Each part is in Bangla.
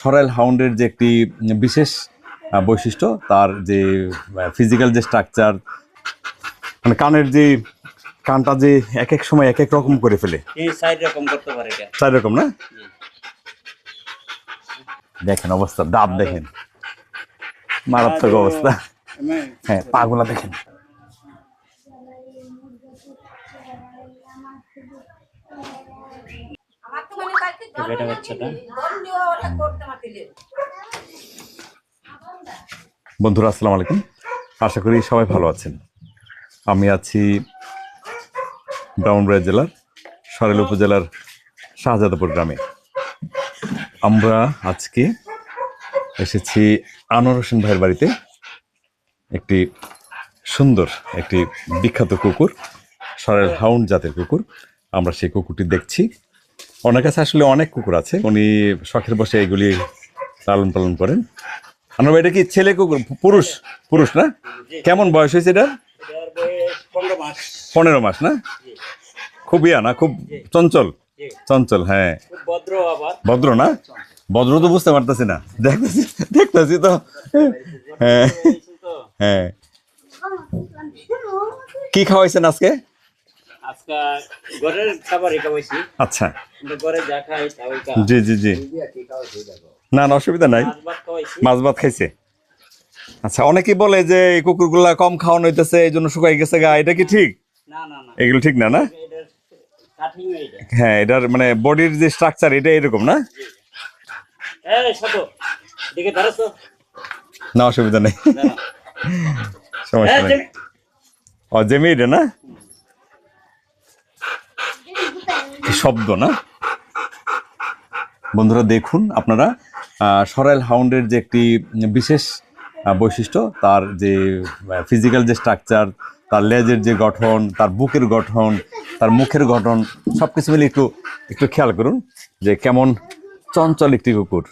সরেল হাউন্ডের যে একটি বিশেষ বৈশিষ্ট্য তার যে ফিজিক্যাল যে স্ট্রাকচার মানে কানের যে কানটা যে এক এক সময় এক এক রকম করে ফেলে। রকম করতে পারে চার রকম না? দেখেন অবস্থা দাঁত দেখেন। মারাত্মক অবস্থা। হ্যাঁ পাগুলা দেখেন। বেটা বাচ্চাটা? বন্ধুরা আসসালামু আলাইকুম। আশা করি সবাই ভালো আছেন। আমি আছি ব্রাহ্মণবাড়িয়া জেলার সরেল উপজেলার শাহজাদাপুর গ্রামে। আমরা আজকে এসেছি আনোয়ার হোসেন ভাইয়ের বাড়িতে। একটি সুন্দর একটি বিখ্যাত কুকুর সরেল হাউন্ড জাতের কুকুর। আমরা সেই কুকুরটি দেখছি। ওনার কাছে আসলে অনেক কুকুর আছে। উনি শখের বসে এগুলি লালন পালন করেন। আমরা এটা কি ছেলে কুকুর? পুরুষ? পুরুষ না? কেমন বয়স হয়েছে এটা? পনেরো মাস না? খুব ইয়া না? খুব চঞ্চল? চঞ্চল হ্যাঁ। ভদ্র না? ভদ্র তো বুঝতে পারতেছি না। দেখতেছি দেখতেছি তো। হ্যাঁ। হ্যাঁ। কি খাওয়াইছেন আজকে? আজকে ঘরের খাবার খাওয়াইছি আচ্ছা। ঘরে যা খাই তা জি জি জি। না না অসুবিধা নাই। মাছ ভাত খাইছে। আচ্ছা অনেকেই বলে যে কুকুরগুলা কম খাওয়ানো হইতেছে এই জন্য শুকাই গেছে গা এটা কি ঠিক? এগুলো ঠিক না না? হ্যাঁ এটার মানে বডির যে স্ট্রাকচার এটা এরকম না? না অসুবিধা নেই। সমস্যা নেই। ও জেমি এটা না কি শব্দ না? বন্ধুরা দেখুন আপনারা সরেল হাউন্ডের যে একটি বিশেষ বৈশিষ্ট্য তার যে ফিজিক্যাল যে স্ট্রাকচার তার লেজের যে গঠন তার বুকের গঠন তার মুখের গঠন সব কিছু মিলে একটু একটু খেয়াল করুন যে কেমন চঞ্চল একটি কুকুর।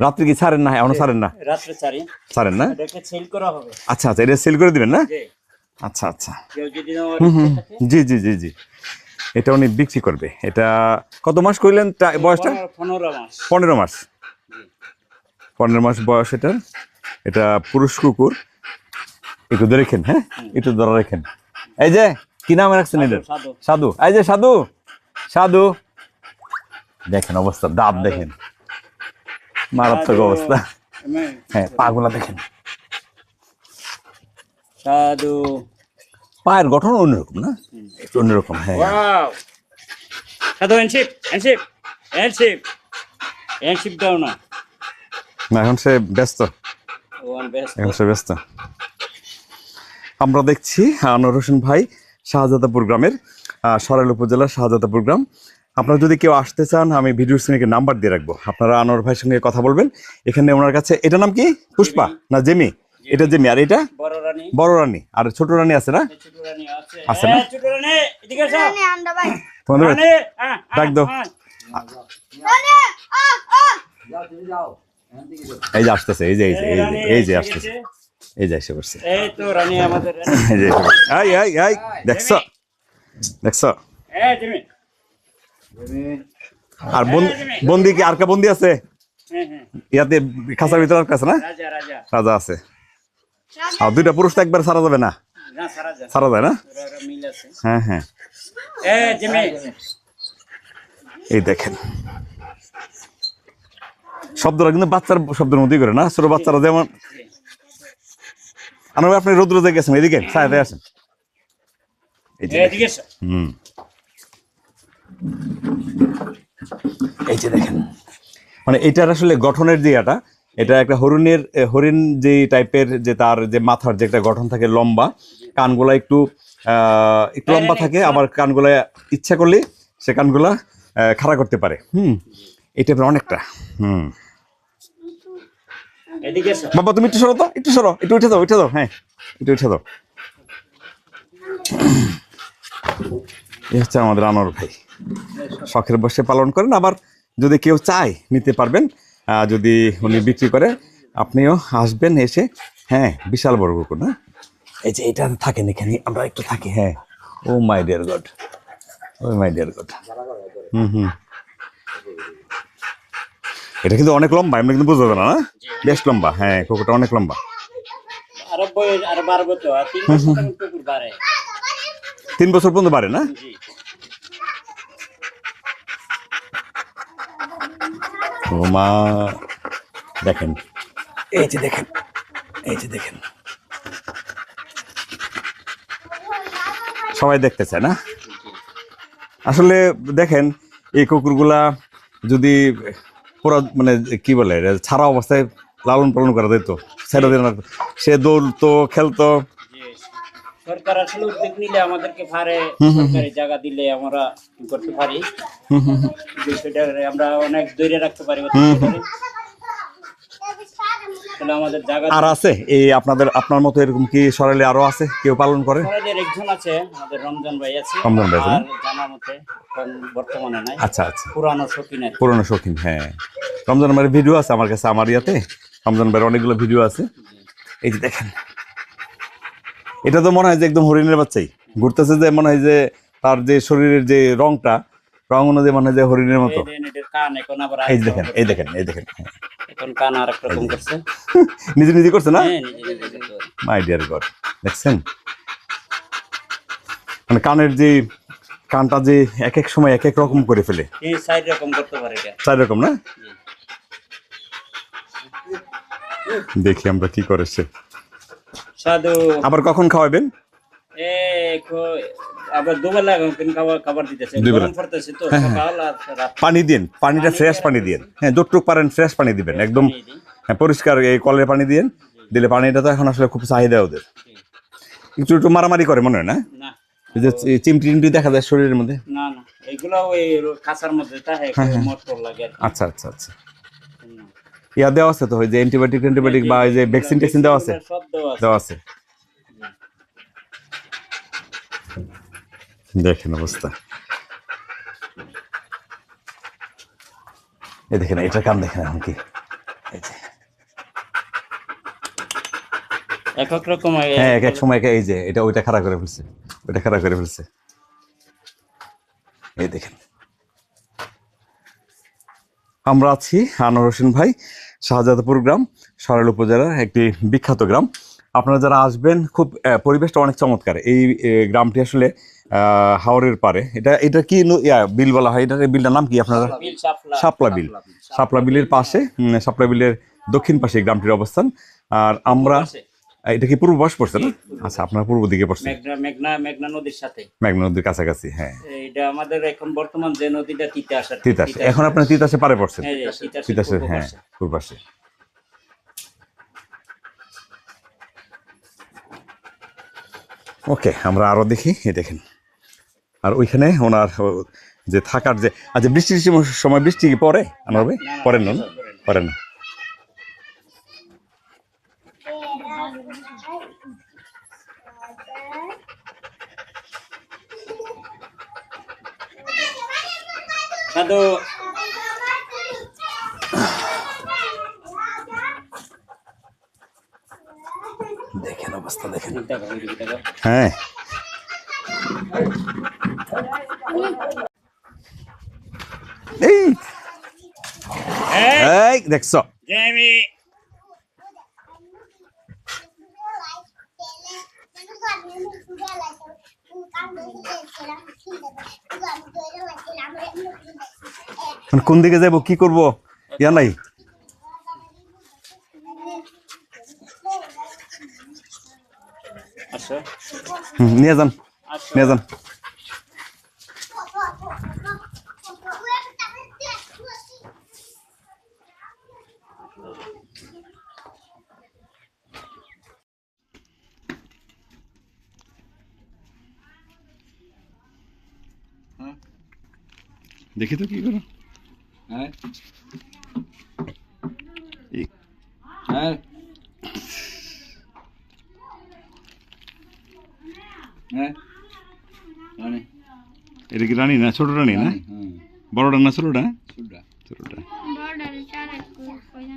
রাত্রে কি ছাড়েন না? এখনও ছাড়েন না? রাত্রে ছাড়েন না? সেল করা হবে। আচ্ছা আচ্ছা এটা সেল করে দিবেন না? আচ্ছা আচ্ছা। জি জি জি জি। এটা উনি বিক্রি করবে। এটা কত মাস করলেন বয়সটা? পনেরো- মাস। পনেরো মাস। বয়স এটা। এটা পুরুষ কুকুর। একটু ধরে রেখেন হ্যাঁ? একটু ধরে রেখেন। এই যে কি নাম রাখছেন এদের? সাধু সাধু। এই যে সাধু। সাধু। দেখেন অবস্থা দাঁত দেখেন। মারাত্মক অবস্থা। হ্যাঁ পাগুলা দেখেন। সাধু। পায়ের গঠন অন্যরকম না? একটু অন্যরকম হ্যাঁ। দাও না। না এখন সে ব্যস্ত। এখন সে ব্যস্ত। আমরা দেখছি আনোয়ার হোসেন ভাই শাহজাদাপুর গ্রামের সরাইল উপজেলার শাহজাদাপুর গ্রাম। আপনারা যদি কেউ আসতে চান আমি ভিডিও স্ক্রিনে নাম্বার দিয়ে রাখব। আপনারা আনোয়ার ভাইয়ের সঙ্গে কথা বলবেন। এখানে ওনার কাছে এটা নাম কি? পুষ্পা না জেমি? এটা যে আর এটা? বড় রানী। আর ছোট রানী আছে না? ছোট রানী আছে। আছে না? এই, ছোট রানী তোমাদের ডাক দাও। এই যে আসতেছে এই যে এই যে এই যে এই যে আসতেছে। এই যে এসে পড়ছে। এই তো রানী আমাদের রানী। এই। এই দেখছ? দেখছ? আর বন- বন্দি কি আর কে বন্দি আছে? হ্যাঁ হ্যাঁ। ইয়াতে খাঁচার ভিতরে আর কাছে না? রাজা রাজা। রাজা আছে। আর দুইটা পুরুষ তো একবার সারা যাবে না? সারা যায়। না? হ্যাঁ হ্যাঁ। এই দেখেন। শব্দটা কিন্তু বাচ্চার শব্দের মধ্যেই করে না? ছোট বাচ্চারা যেমন আমরা আপনি রোদ্র যে গেছেন এদিকে সাইডে আসেন। হুম। এই যে দেখেন। মানে এটার আসলে গঠনের যে এটা এটা একটা হরিণের হরিণ যে টাইপের যে তার যে মাথার যে একটা গঠন থাকে লম্বা কানগুলা একটু একটু লম্বা থাকে আবার কানগুলা ইচ্ছা করলে সে কানগুলা খাড়া করতে পারে। হুম এই টাইপের অনেকটা। হুম। বাবা তুমি একটু সরো তো একটু সরো একটু উঠে দাও উঠে দাও হ্যাঁ একটু উঠে দাও। এই হচ্ছে আমাদের আনোয়ার ভাই। শখের বসে পালন করেন আবার যদি কেউ চায় নিতে পারবেন যদি উনি বিক্রি করে আপনিও আসবেন এসে হ্যাঁ বিশাল বড় কুকুর না? এই যে এটা থাকেন এখানে আমরা একটু থাকি। হ্যাঁ। ও my dear God. Oh my dear God. Hmm hmm. এটা কিন্তু অনেক লম্বা এমনি কিন্তু বুঝতে পারো না বেশ লম্বা হ্যাঁ কুকুরটা অনেক লম্বা। তিন বছর বাড়ে। পর্যন্ত পারে না? মা দেখেন। এই যে দেখেন এই যে দেখেন। সবাই দেখতেছে না? আসলে দেখেন এই কুকুরগুলা যদি পুরো মানে কি বলে ছাড়া অবস্থায় লালন পালন করা যেত ছেড়ে দিন সে দৌড়তো খেলতো সরকার আসলে উদ্যোগ নিলে আমাদেরকে পারে সরকারি জায়গা দিলে আমরা করতে পারি। বিষয়টা আমরা অনেক দূরে রাখতে পারি আমাদের জায়গা আর আছে? এই আপনাদের আপনার মতো এরকম কি সরালে আরও আছে? কেউ পালন করে? একজন আছে আমাদের রমজান ভাই আছে। রমজান ভাই আছে জানা মতে বর্তমানে নাই। আচ্ছা আচ্ছা। পুরানো শৌখিন। শৌখিন হ্যাঁ। রমজান ভাইয়ের ভিডিও আছে আমার কাছে আমার ইয়াতে। রমজান ভাইয়ের অনেকগুলো ভিডিও আছে। এই যে দেখেন এটা তো মনে হয় যে একদম হরিণের বাচ্চাই। ঘুরতেছে যে মনে হয় যে তার যে শরীরের যে রংটা রং অনুযায়ী মনে হয় যে হরিণের মতো। এই দেখেন, এই দেখেন এই দেখেন এই দেখেন। এখন কান আর রকম করছে। নিজে নিজে করছে না? মাই ডিয়ার গড দেখছেন? মানে কানের যে কানটা যে এক এক সময় এক এক রকম করে ফেলে। এই রকম করতে পারে চার রকম না? দেখি আমরা কি করেছে। সাধু। আবার কখন খাওয়াবেন? আর রাত। পানি দিন পানিটা ফ্রেশ পানি দিন হ্যাঁ যতটুকু পারেন ফ্রেশ পানি দিবেন একদম হ্যাঁ পরিষ্কার এই কলের পানি দিন দিলে পানিটা তো এখন আসলে খুব চাহিদা ওদের। একটু একটু মারামারি করে মনে হয় না? না। যে চি- চিমটি দেখা যায় শরীরের মধ্যে? না না। এগুলো ওই কাঁচার মধ্যে। আচ্ছা আচ্ছা আচ্ছা। ইয়া দেওয়া আছে তো ওই যে অ্যান্টিবায়োটিক অ্যান্টিবায়োটিক বা ওই যে ভ্যাকসিন ট্যাকসিন দেওয়া আছে? দেওয়া আছে। দেখেন অবস্থা। এই দেখেন এটা কান দেখেন এখন কি? এক এক রকম হ্যাঁ এক এক সময় এই যে এটা ওইটা খারাপ করে ফেলছে ওইটা খারাপ করে ফেলছে এই দেখেন আমরা আছি আনোয়ার হোসেন ভাই শাহজাদপুর গ্রাম সরাইল উপজেলার একটি বিখ্যাত গ্রাম। আপনারা যারা আসবেন খুব পরিবেশটা অনেক চমৎকার। এই গ্রামটি আসলে আহ, হাওরের পারে এটা এটা কি বিল বলা হয়? এটার বিলটার নাম কি আপনারা? শাপলা শাপলা বিল। শাপলা বিলের পাশে শাপলা বিলের দক্ষিণ পাশে গ্রামটির অবস্থান। আর আমরা। এটা কি পূর্ব পাশ পড়ছে না? আচ্ছা আপনার পূর্ব দিকে পড়ছে। মেঘনা মেঘনা মেঘনা নদীর সাথে। মেঘনা নদীর কাছাকাছি হ্যাঁ। এটা আমাদের এখন বর্তমান যে নদীটা তিতাস তিতাস। এখন আপনার তিতাসে পারে পড়ছেন হ্যাঁ, পূর্ব হ্যাঁ পূর্ব পাশে। ওকে আমরা আরও দেখি এই দেখেন। আর ওইখানে ওনার যে থাকার যে আচ্ছা বৃষ্টির সময় বৃষ্টি কি পরে আনোয়ার ভাই? না, পড়েন না পড়ে না। পড়েন না সাধু। দেখেন অবস্থা দেখেন। হ্যাঁ। এই, এই দেখছ জেমি, মানে কোন দিকে যাব কি করব? ইয়া নাই? হুম, নিয়ে যান। নিয়ে যান। দেখি তো কি করো। হ্যাঁ। এই। হ্যাঁ। হ্যাঁ। রানী। এটা কি রানী না ছোট রানী না? হ্যাঁ বড়টা না ছোটটা? সুডা ছোটটা। Border cara com coisa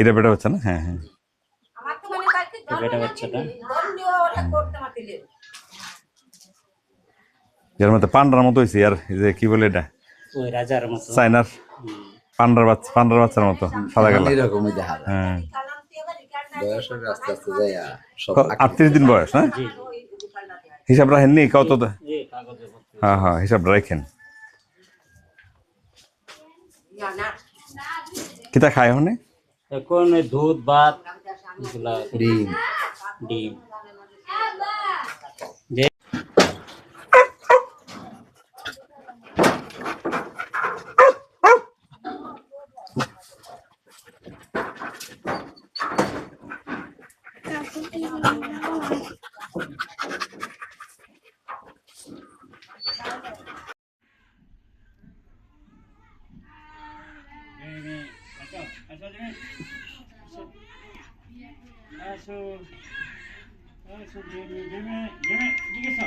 এটা বেটা হচ্ছে না? হ্যাঁ হ্যাঁ। বেটা বাচ্চাটা এর মধ্যে পান্ডার মতো হয়েছে আর এই যে কি বলে এটা? ওই রাজার মতো। চাইনার পান্ডার বাচ্চা পান্ডার বাচ্চার মতো সাদা কালা এরকমই দেখা যায়। হ্যাঁ। বয়সের আস্তে আস্তে যায় আটত্রিশ দিন বয়স না? জি। হিসাব রাখেননি কত জি কাগজে পত্রে। হ্যাঁ হ্যাঁ হিসাব রাখেন। কিতা খায় হনে এখন ওই দুধ ভাত এগুলা ডিম ডিম যে আসো আসো জেমে জেমে জেমে ঠিক আছে